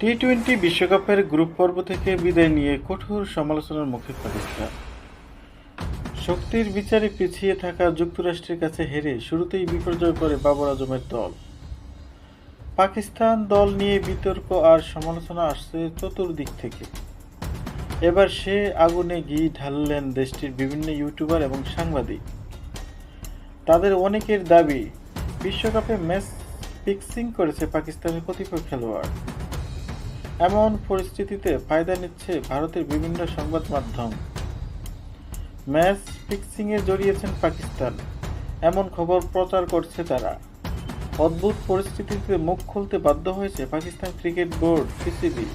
T twenty বিশ্বকাপের group পর্ব থেকে বিদায় নিয়ে কঠোর সমালোচনার মুখে পাকিস্তান শক্তির বিচারে পিছিয়ে থাকা যুক্তরাষ্ট্রের কাছে হেরে শুরুতেই বিপর্যয় করে বাবর আজমের দল। পাকিস্তান দল নিয়ে বিতর্ক আর সমালোচনা আসছে চতুর্দিক থেকে। এবার সে আগুনে ঘি ঢাললেন দেশটির বিভিন্ন ইউটিউবার এবং সাংবাদিক। তাদের অনেকের দাবি, বিশ্বকাপে ম্যাচ ফিক্সিং করেছে পাকিস্তানের কতিপয় খেলোয়াড়। এমন পরিস্থিতিতে ফায়দা নিচ্ছে ভারতের বিভিন্ন সংবাদ মাধ্যম। ম্যাচ ফিক্সিংয়ে জড়িয়েছেন পাকিস্তান। এমন খবর প্রচার করছে তারা। অদ্ভুত পরিস্থিতিতে মুখ খুলতে বাধ্য হয়েছে পাকিস্তান ক্রিকেট বোর্ড, পিসিবি।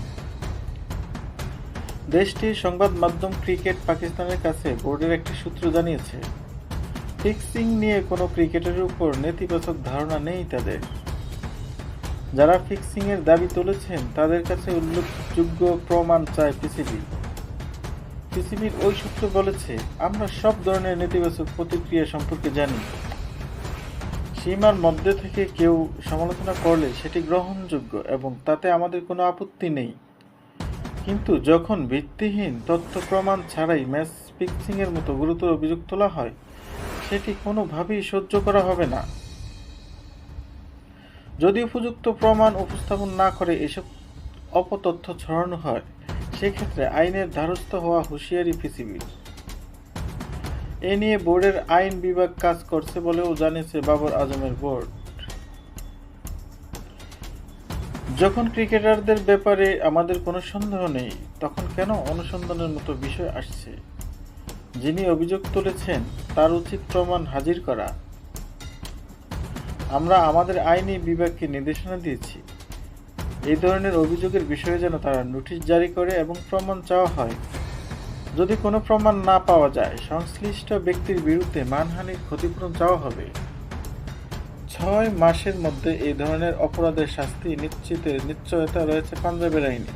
দেশটির সংবাদ মাধ্যম ক্রিকেট পাকিস্তানের কাছে বোর্ডের একটি সূত্র জানিয়েছে, ফিক্সিং নিয়ে কোনো ক্রিকেটের উপর নেতিবাচক ধারণা নেই তাদের। যারা ফিক্সিং এর দাবি তুলেছেন, তাদের কাছে উল্লেখযোগ্য প্রমাণ চায় পিসিবি। পিসিবির ওই সূত্র বলেছে, আমরা সব ধরনের নেতিবাচক প্রতিক্রিয়া সম্পর্কে জানি। সীমার মধ্যে থেকে কেউ সমালোচনা করলে সেটি গ্রহণযোগ্য এবং তাতে আমাদের কোনো আপত্তি নেই। কিন্তু যখন ভিত্তিহীন তথ্য প্রমাণ ছাড়াই ম্যাচ ফিক্সিংয়ের মতো গুরুতর অভিযোগ তোলা হয়, সেটি কোনোভাবেই সহ্য করা হবে না। যদি উপযুক্ত প্রমাণ উপস্থাপন না করে এসব অপতথ্য ছড়ানো হয়, সেক্ষেত্রে আইনের দ্বারস্থ হওয়া হুঁশিয়ারি পিসিবির। এ নিয়ে বোর্ডের আইন বিভাগ কাজ করছে বলেও জানিয়েছে বাবর আজমের বোর্ড। যখন ক্রিকেটারদের ব্যাপারে আমাদের কোনো সন্দেহ নেই, তখন কেন অনুসন্ধানের মতো বিষয় আসছে? যিনি অভিযোগ তুলেছেন, তার উচিত প্রমাণ হাজির করা। আমরা আমাদের আইনি বিভাগকে নির্দেশনা দিয়েছি। এই ধরনের অভিযোগের বিষয়ে যেন তারা নোটিশ জারি করে এবং প্রমাণ চাওয়া হয়। যদি কোনো প্রমাণ না পাওয়া যায়, সংশ্লিষ্ট ব্যক্তির বিরুদ্ধে মানহানির ক্ষতিপূরণ চাওয়া হবে। ছয় মাসের মধ্যে এই ধরনের অপরাধের শাস্তি নিশ্চিতের নিশ্চয়তা রয়েছে পাঞ্জাবের আইনে।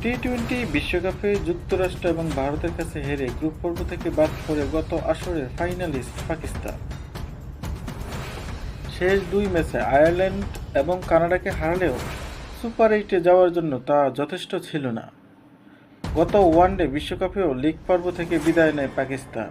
টি টোয়েন্টি বিশ্বকাপে যুক্তরাষ্ট্র এবং ভারতের কাছে হেরে গ্রুপ পর্ব থেকে বাদ পড়ে গত আসরের ফাইনালিস্ট পাকিস্তান। শেষ দুই ম্যাচে আয়ারল্যান্ড এবং কানাডাকে হারালেও সুপার এইটে যাওয়ার জন্য তা যথেষ্ট ছিল না। গত ওয়ানডে বিশ্বকাপেও লিগ পর্ব থেকে বিদায় নেয় পাকিস্তান।